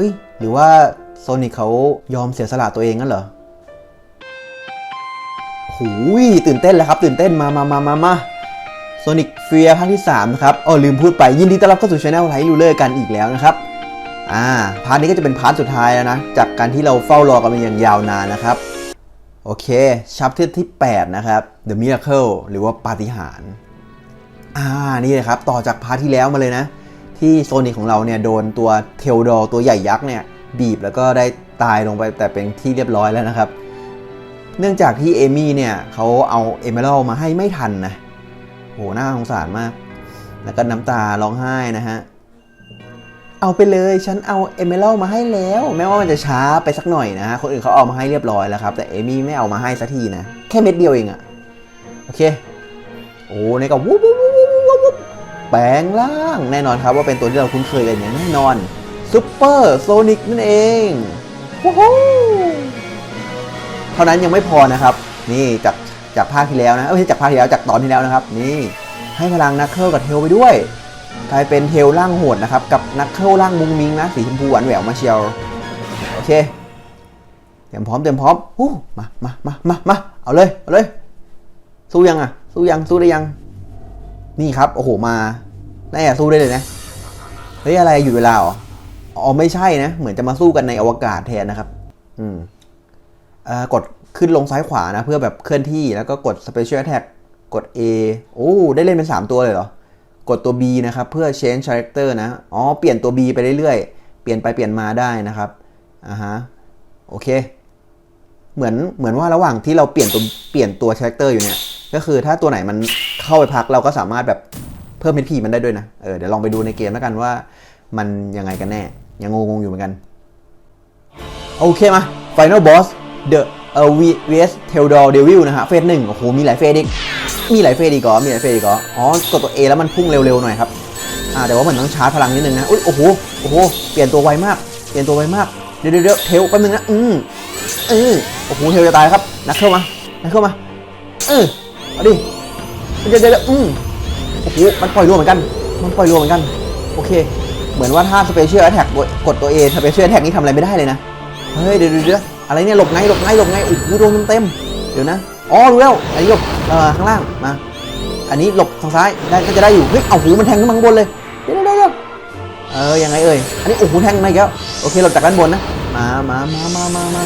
เฮ้ย หรือว่าโซนิกเขายอมเสียสละตัวเองงั้นเหรอหูยตื่นเต้นแล้วครับ ตื่นเต้นมามามามามาโซนิกเฟียภาคที่ 3 นะครับอ๋อลืมพูดไปยินดีต้อนรับเข้าสู่ช anel ไลท์รูเลอร์กันอีกแล้วนะครับ อ่า พาร์ทนี้ก็จะเป็นพาร์ทสุดท้ายแล้วนะ จากการที่เราเฝ้ารอกันมาอย่างยาวนานนะครับ โอเคชัปเตอร์ที่ 8 นะครับ The Miracle หรือว่าปาฏิหาริย์อ่า นี่เลยครับ ต่อจากพาร์ทที่แล้วมาเลยนะ ที่โซนิกของเราเนี่ยโดนตัวเทลดอร์ตัวใหญ่ยักษ์เนี่ยบีบแล้วก็ได้ตายลงไปแต่เป็นที่เรียบร้อยแล้วนะครับ เนื่องจากที่เอมี่เนี่ยเขาเอาเอเมอรัลมาให้ไม่ทันนะโหหน่าสงสารมาก แล้วก็น้ำตาร้องไห้นะฮะเอาไปเลยฉันเอาเอเมอรัลมาให้แล้ว แม้ว่ามันจะช้าไปสักหน่อยนะฮะคนอื่นเขาเอามาให้เรียบร้อยแล้วครับ แต่เอมี่ไม่เอามาให้สักทีนะ แค่เม็ดเดียวเองอะโอเค โอ้ในก็วุบวุบวุบวุบวุบวุบ แปลงร่างแน่นอนครับว่าเป็นตัวที่เราคุ้นเคยกันอย่างแน่นอนซูเปอร์โซนิกนั่นเองว้าวเท่านั้นยังไม่พอนะครับ นี่จากจากภาคที่แล้วนะเอ้ยไม่ใช่จากภาคที่แล้วจากตอนที่แล้วนะครับ นี่ให้พลังนักเคิลกับเทลไปด้วย กลายเป็นเทลร่างโหดนะครับ กับนักเคิลร่างมุงมิงนะสีชมพูหวานแหววมาเชียวโอเคเตรียมพร้อมเตรียมพร้อมอู้มามามามามาเอาเลยเอาเลย สู้ยังอะ สู้ยังสู้ได้ยัง นี่ครับโอ้โหมา แน่สู้ได้เลยนะ เฮ้ยอะไรหยุดเวลาเหรออ๋อไม่ใช่นะ เหมือนจะมาสู้กันในอวกาศแทนนะครับ อืมอ่ากดขึ้นลงซ้ายขวานะ เพื่อแบบเคลื่อนที่แล้วก็กด Special Attack กด A โอ้ได้เล่นเป็น 3 ตัวเลยเหรอ กดตัว B นะครับ เพื่อ change character นะ อ๋อ เปลี่ยนตัว B ไปเรื่อยๆ เปลี่ยนไปเปลี่ยนมาได้นะครับอ่าฮะโอเค เหมือนเหมือนว่าระหว่างที่เราเปลี่ยนตัวเปลี่ยนตัวคาแรคเตอร์อยู่เนี่ย ก็คือถ้าตัวไหนมันเข้าไปพักเราก็สามารถแบบ เพิ่ม HP มันได้ด้วยนะ เออเดี๋ยวลองไปดูในเกมแล้วกันว่า มันยังไงกันแน่ ยังงงๆอยู่เหมือนกัน โอเคมา Final Boss The เอ่อ vs Teldor Devil นะฮะ เฟสหนึ่งโอ้โห มีหลายเฟสอีก มีหลายเฟสอีกเหรอมีหลายเฟสอีกเหรออ๋อกดตัว A แล้วมันพุ่งเร็วๆหน่อยครับ อ่า แต่ว่ามันต้องชาร์จพลังนิดนึงนะ อุ้ย โอ้โห โอ้โห เปลี่ยนตัวไวมาก เปลี่ยนตัวไวมาก เดี๋ยวเดี๋ยวเทลแป๊บนึงนะ อืมเออโอ้โห เทลจะตายครับ นักเข้ามา นักเข้ามา เออเอาดิ เดี๋ยวเดี๋ยวอืม อ้โหมันปล่อยรัวเหมือนกัน มันปล่อยรัวเหมือนกัน โอเค เหมือนว่าถ้าสเปเชียลแอ t แทกกดตัว A สเปเชียลแอ t แทกนี่ทำอะไรไม่ได้เลยนะ เฮ้ยเดี๋ยวเดี๋ยวอะไรเนี่ยหลบไงหลบไงหลบไงโอ้โหโดนเต็มเดี๋ยวนะ อ๋อรู้แล้ว อันนี้หลบเอ่อข้างล่างมา อันนี้หลบทางซ้ายได้ก็จะได้อยู่ เฮ้ย เอาหูมันแทงขึ้นมาข้างบนเลย เดี๋ยวเดี๋ยวเออ ยังไงเอ่ย อันนี้โอ้โหแทงมาอีกแล้ว โอเคหลบจากด้านบนนะ มามามามามามา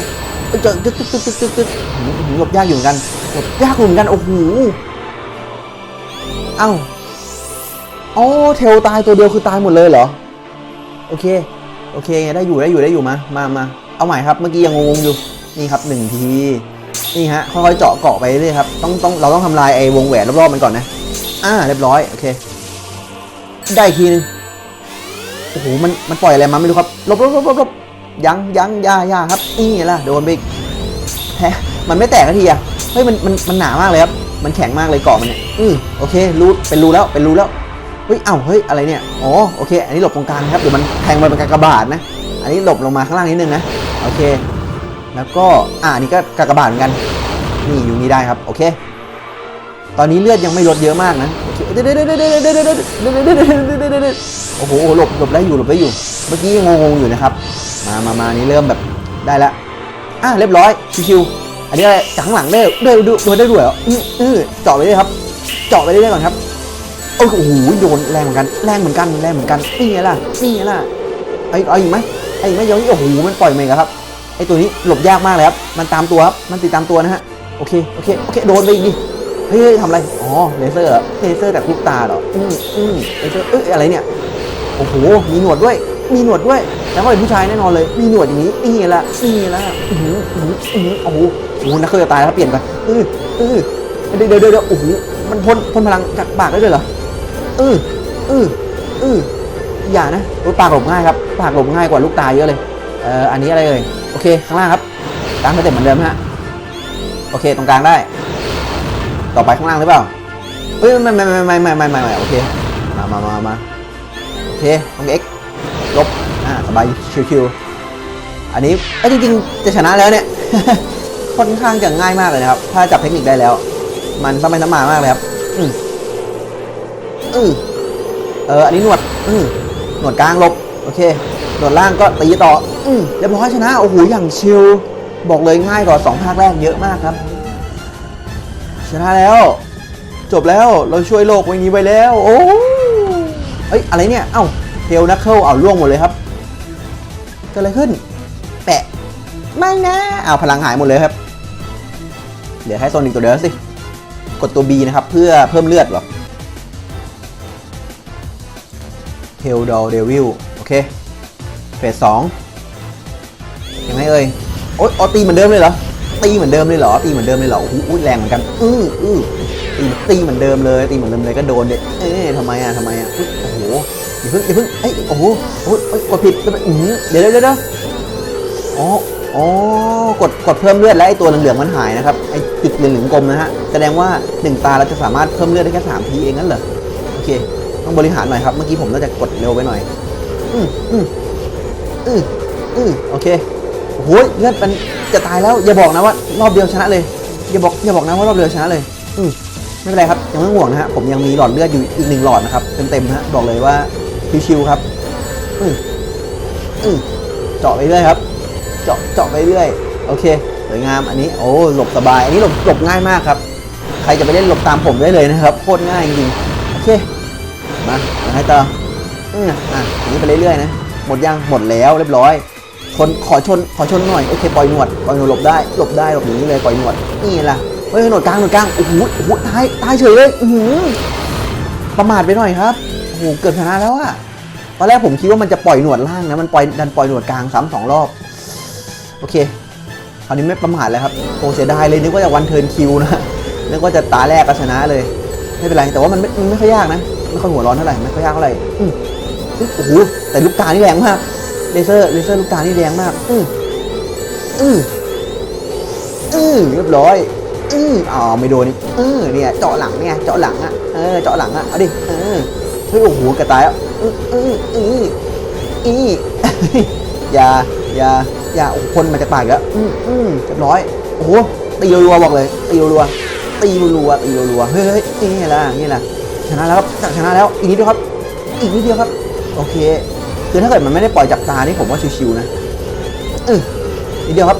เอ้ยเจอตึ๊กตึ๊กตึ๊กตึ๊กตึ๊กตึ๊กหืมหืมหลบยากอยู่เหมือนกัน หลบยากอยู่เหมือนกัน โอ้โห เอ้า อ๋อเทลตายตัวเดียวคือตายหมดเลยเหรอ โอเค โอเค ได้อยู่ได้อยู่ได้อยู่มา มามาเอาใหม่ครับ เมื่อกี้ยังงงอยู่ นี่ครับหนึ่งที นี่ฮะ ค่อยๆเจาะเกาะไปเรื่อยครับ ต้องต้องเราต้องทำลายไอ้วงแหวนรอบๆมันก่อนนะ อ่า เรียบร้อย โอเค ได้อีกทีนึงโอ้โห มัน มันปล่อยอะไรมาไม่รู้ครับ ลบลบลบลบลบยังยังยายาครับ นี่ไงล่ะโดนไปอีกแฮะมันไม่แตกทีอะเฮ้ย มัน มัน มันหนามากเลยครับ มันแข็งมากเลยเกาะมันเนี่ย อือโอเค รูเป็นรูแล้ว เป็นรูแล้ว เฮ้ยเอ้าเฮ้ยอะไรเนี่ยอ๋อโอเค อันนี้หลบตรงกลางครับเดี๋ยวมันแทงไปเป็นกากบาทนะ อันนี้หลบลงมาข้างล่างนิดนึงนะโอเค แล้วก็อ่านี่ก็กากบาทเหมือนกันนี่อยู่นี่ได้ครับโอเค ตอนนี้เลือดยังไม่ลดเยอะมากนะโอเคเดี๋ยวเดี๋ยวเดี๋ยวเดี๋ยวเดี๋ยวเดี๋ยวเดี๋ยวเดี๋ยวเดี๋ยวเดี๋ยวเดี๋ยวเดี๋ยวเดี๋ยวโอ้โหหลบหลบได้อยู่หลบได้อยู่ เมื่อกี้ยังงงอยู่นะครับ มามามานี่เริ่มแบบได้ละอะเรียบร้อยชิวๆอันนี้อะไรจากข้างหลังได้ได้ดูดูได้ด้วยเหรออืออือเจาะไปเลยครับ เจาะไปเรื่อยๆก่อนครับ โอ้โหโดนแรงเหมือนกันแรงเหมือนกันแรงเหมือนกันนี่ไงล่ะนี่ไงล่ะไอ้เอาอีกไหมไอ้อีกไหมเดี๋ยวนี้โอ้โหมันปล่อยมาอีกแล้วครับไอ้ตัวนี้หลบยากมากเลยครับมันตามตัวครับมันติดตามตัวนะฮะโอเคโอเคโอเคโดนไปอีกดิเฮ้ยเฮ้ยทำอะไรอ๋อเลเซอร์เหรอเลเซอร์แต่ลูกตาเหรออืมอืมเลเซอร์เอ้ยอะไรเนี่ยโอ้โหมีหนวดด้วย มีหนวดด้วยแล้วก็เป็นผู้ชายแน่นอนเลย มีหนวดอย่างนี้นี่ไงล่ะนี่ไงล่ะอืออืออือโอ้โหโอ้โหนักเคยจะตายแล้วเปลี่ยนไปเออเออเดี๋ยวเดี๋ยวเดี๋ยวโอ้โหมันพ่นพ่นพลังจากปากได้ด้วยเหรอ เออเออือออย่านะลูกปากหลบง่ายครับ ปากหลบง่ายกว่าลูกตาเยอะเลยเอ่ออันนี้อะไรเลยโอเคข้างล่างครับตั้งสเต็ปเหมือนเดิมฮะโอเคตรงกลางได้ ต่อไปข้างล่างหรือเปล่าเฮ้ยไม่ไม่ไม่ไม่ไม่ไม่ไม่โอเคมามามามาโอเคตรงเอ็กลบอ่าสบายชิวๆอันนี้ไอ้จริงๆจะชนะแล้วเนี่ยค่อนข้างจะง่ายมากเลยนะครับ ถ้าจับเทคนิคได้แล้ว มันสบน้ำมามากเลยครับ อือเออ อันนี้หนวด อือหนวดกลางลบ โอเคโดดล่างก็ตีต่อ อืมเรียบร้อยชนะ โอ้โห อย่างชิล บอกเลยง่ายกว่าสองภาคแรกเยอะมากครับ ชนะแล้ว จบแล้ว เราช่วยโลกไว้นี้ไว้แล้ว โอ้เอ้ย อะไรเนี่ย เอ้าเทลนักเคิลเอาล่วงหมดเลยครับเกิดอะไรขึ้น แปะ ไม่นะเอาพลังหายหมดเลยครับ เดี๋ยวให้โซนิกตัวเดียวสิ กดตัว B นะครับ เพื่อเพิ่มเลือดหรอ เทลดอลเดวิลโอเคเฟสสองยังไงเอ่ยโอ๊ยออตีเหมือนเดิมเลยเหรอตีเหมือนเดิมเลยเหรอตีเหมือนเดิมเลยเหรอโอ้แรงเหมือนกันอื้ออื้อตีตีเหมือนเดิมเลยตีเหมือนเดิมเลยก็โดนเด็เอ๊ะทำไมอะทำไมอะอุ๊ยโอ้โหอย่าเพิ่งอย่าเพิ่งเอ้ยโอ้โหโอ้ยกดผิดแล้วอื้อเดี๋ยวเดี๋ยวเดี๋ยวอ๋ออ๋อกดกดเพิ่มเลือดแล้วไอตัวเหลืองๆมันหายนะครับไอจุดเหลืองๆกลมนะฮะแสดงว่าหนึ่งตาเราจะสามารถเพิ่มเลือดได้แค่สามทีเองงั้นเหรอโอเค ต้องบริหารหน่อยครับ เมื่อกี้ผมน่าจะกดเร็วไปหน่อย อืมอืมอืมอืมโอเคโอ้โหเลือดมันจะตายแล้ว อย่าบอกนะว่ารอบเดียวชนะเลย อย่าบอกอย่าบอกนะว่ารอบเดียวชนะเลย อืมไม่เป็นไรครับยังไม่ห่วงนะฮะผมยังมีหลอดเลือดอยู่อีกหนึ่งหลอดนะครับเต็มๆนะฮะบอกเลยว่าชิวๆครับ อืมอืมเจาะไปเรื่อยครับ เจาะเจาะไปเรื่อยโอเคสวยงามอันนี้โอ้หลบสบาย อันนี้หลบหลบง่ายมากครับ ใครจะไปเล่นหลบตามผมได้เลยนะครับโคตรง่ายจริงโอเค ไงต่ออืมอะอย่างนี้ไปเรื่อยๆนะ หมดยังหมดแล้วเรียบร้อยชนขอชนขอชนหน่อยโอเคปล่อยหนวดปล่อยหนวดหลบได้หลบได้หลบอย่างนี้เลยปล่อยหนวดนี่ไงล่ะเฮ้ยหนวดกลางหนวดกลางโอ้โหโอ้โหตายตายเฉยเลยอือหือประมาทไปหน่อยครับโอ้โหเกือบชนะแล้วอะตอนแรกผมคิดว่ามันจะปล่อยหนวดล่างนะมันปล่อยดันปล่อยหนวดกลางซ้ำสองรอบโอเคคราวนี้ไม่ประมาทแล้วครับโอ้เสียดายเลยนึกว่าจะวันเทิร์นคิวนะนึกว่าจะตาแรกก็ชนะเลยไม่เป็นไรแต่ว่ามันไม่มันไม่ค่อยยากนะ ไม่ค่อยหัวร้อนเท่าไหร่ไม่ค่อยยากเท่าไหร่อืมอุ๊ยโอ้โหแต่ลูกตานี่แรงมากเลเซอร์เลเซอร์ลูกตานี่แรงมาก อืมอืมอืมเรียบร้อยอืมอ๋อไม่โดนนี่เออเนี่ยเจาะหลังเนี่ยเจาะหลังอะเออเจาะหลังอะเอาดิเออเฮ้ยโอ้โหกระตายอะอืออืออืออีอย่าอย่าอย่าโอ้โหคนมันจะตายอีกแล้วอืมอืมเรียบร้อยโอ้โหตีรัวๆบอกเลยตีรัวๆตีรัวๆตีรัวๆเฮ้ยเฮ้ยนี่แหละนี่แหละ ชนะแล้วครับชนะแล้วอีกนิดเดียวครับ อีกนิดเดียวครับ โอเค คือถ้าเกิดมันไม่ได้ปล่อยจากตานี่ผมว่าชิวๆนะเออนิดเดียวครับ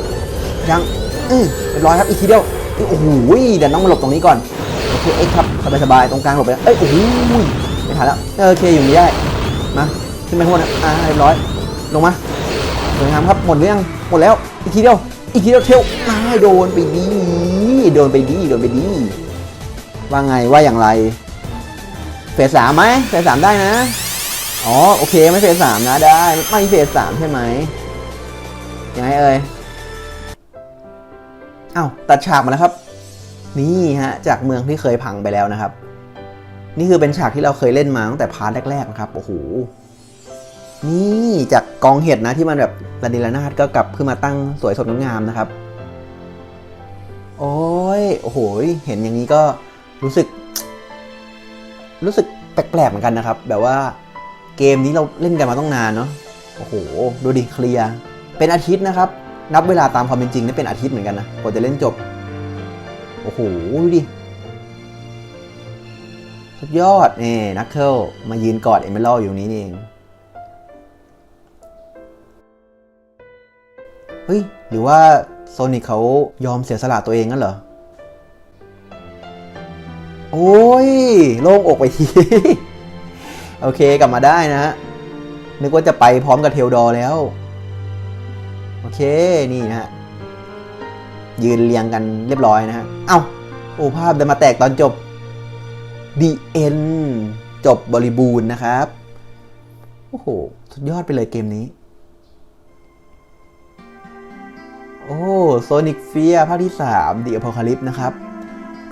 ยังเออเรียบร้อยครับอีกทีเดียวโอ้โหเดี๋ยวน้องมาหลบตรงนี้ก่อนโอเคเอ็กครับสบายๆตรงกลางหลบไปเอ้ยโอ้โหไม่ทันแล้วโอเคอยู่นี่ได้มาขึ้นไปข้างบนนะอ่าเรียบร้อยลงมาสวยงามครับหมดหรือยังหมดแล้วอีกทีเดียวอีกทีเดียวเทลมาโดนไปดีโดนไปดีโดนไปดีว่าไงว่าอย่างไร เฟสสามไหมเฟสสามได้นะ อ๋อโอเคไม่เฟสสามนะได้ไม่เฟสสามใช่ไหมยังไงเอ่ยอ้าวตัดฉากมาแล้วครับ นี่ฮะจากเมืองที่เคยพังไปแล้วนะครับ นี่คือเป็นฉากที่เราเคยเล่นมาตั้งแต่พาร์ทแรกๆนะครับโอ้โหนี่จากกองเห็ดนะที่มันแบบระดิระนาดก็กลับขึ้นมาตั้งสวยสดงดงามนะครับ โอ้ยโอ้โหเห็นอย่างนี้ก็รู้สึก รู้สึกแปลกๆเหมือนกันนะครับ แบบว่าเกมนี้เราเล่นกันมาต้องนานเนาะโอ้โห ดูดิเคลียร์เป็นอาทิตย์นะครับ นับเวลาตามความเป็นจริงนี่เป็นอาทิตย์เหมือนกันนะกว่าจะเล่นจบ โอ้โห ดูดิ สุดยอดนี่นักเคิลมายืนกอดเอเมอรัลอยู่นี้เองเฮ้ย หรือว่าโซนิกเขายอมเสียสละตัวเองงั้นเหรอ โอ้ย โล่งอกไปที โอเคกลับมาได้นะฮะนึกว่าจะไปพร้อมกับเทลดอร์แล้ว โอเค นี่นะฮะ ยืนเรียงกันเรียบร้อยนะฮะ เอ้า โอ้ภาพเดินมาแตกตอนจบ The End จบบริบูรณ์นะครับ โอ้โห สุดยอดไปเลยเกมนี้ โอ้โซนิกเฟียภาคที่3 The Apocalypse นะครับ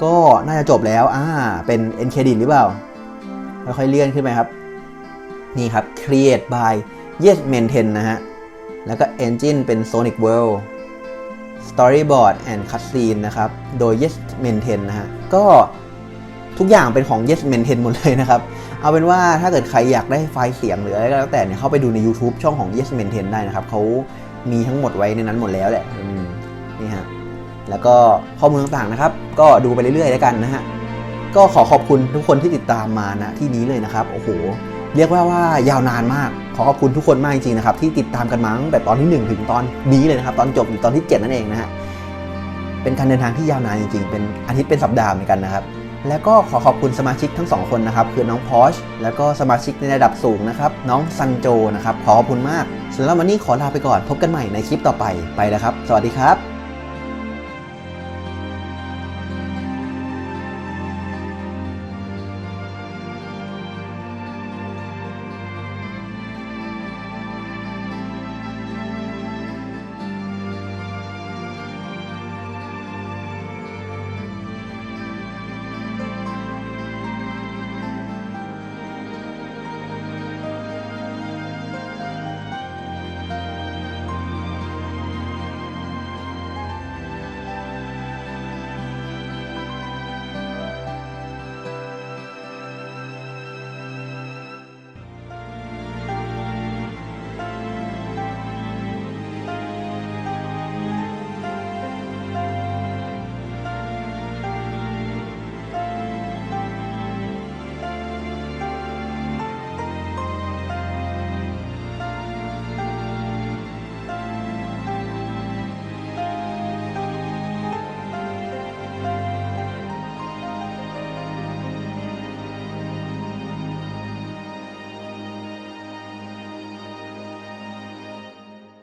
ก็น่าจะจบแล้วอ่าเป็น e n Credit หรือเปล่าค่อยๆเลื่อนขึ้นไปครับ นี่ครับ Create by Yes Maintain นะฮะ แล้วก็ Engine เป็น Sonic World Storyboard and Cutscene นะครับ โดย Yes Maintain นะฮะ ก็ทุกอย่างเป็นของ Yes Maintain หมดเลยนะครับ เอาเป็นว่าถ้าเกิดใครอยากได้ไฟล์เสียงหรืออะไรก็แล้วแต่เนี่ยเข้าไปดูใน YouTube ช่องของ Yes Maintain ได้นะครับ เขามีทั้งหมดไว้ในนั้นหมดแล้วแหละนี่ฮะ แล้วก็ข้อมูลต่างๆนะครับ ก็ดูไปเรื่อยๆแล้วกันนะฮะก็ขอขอบคุณทุกคนที่ติดตามมานะที่นี้เลยนะครับโอ้โหเรียกว่าว่ายาวนานมาก ขอขอบคุณทุกคนมากจริงๆนะครับที่ติดตามกันมาตั้งแต่ตอนที่ 1 ถึงตอนนี้เลยนะครับ ตอนจบหรือตอนที่ 7 นั่นเองนะฮะเป็นการเดินทางที่ยาวนานจริงๆ เป็นอาทิตย์เป็นสัปดาห์เหมือนกันนะครับ แล้วก็ขอขอบคุณสมาชิกทั้งสองคนนะครับ คือน้องพอชแล้วก็สมาชิกในระดับสูงนะครับน้องซันโจนะครับขอขอบคุณมากสำหรับวันนี้ขอลาไปก่อนพบกันใหม่ในคลิปต่อไปไปแล้วครับ สวัสดีครับ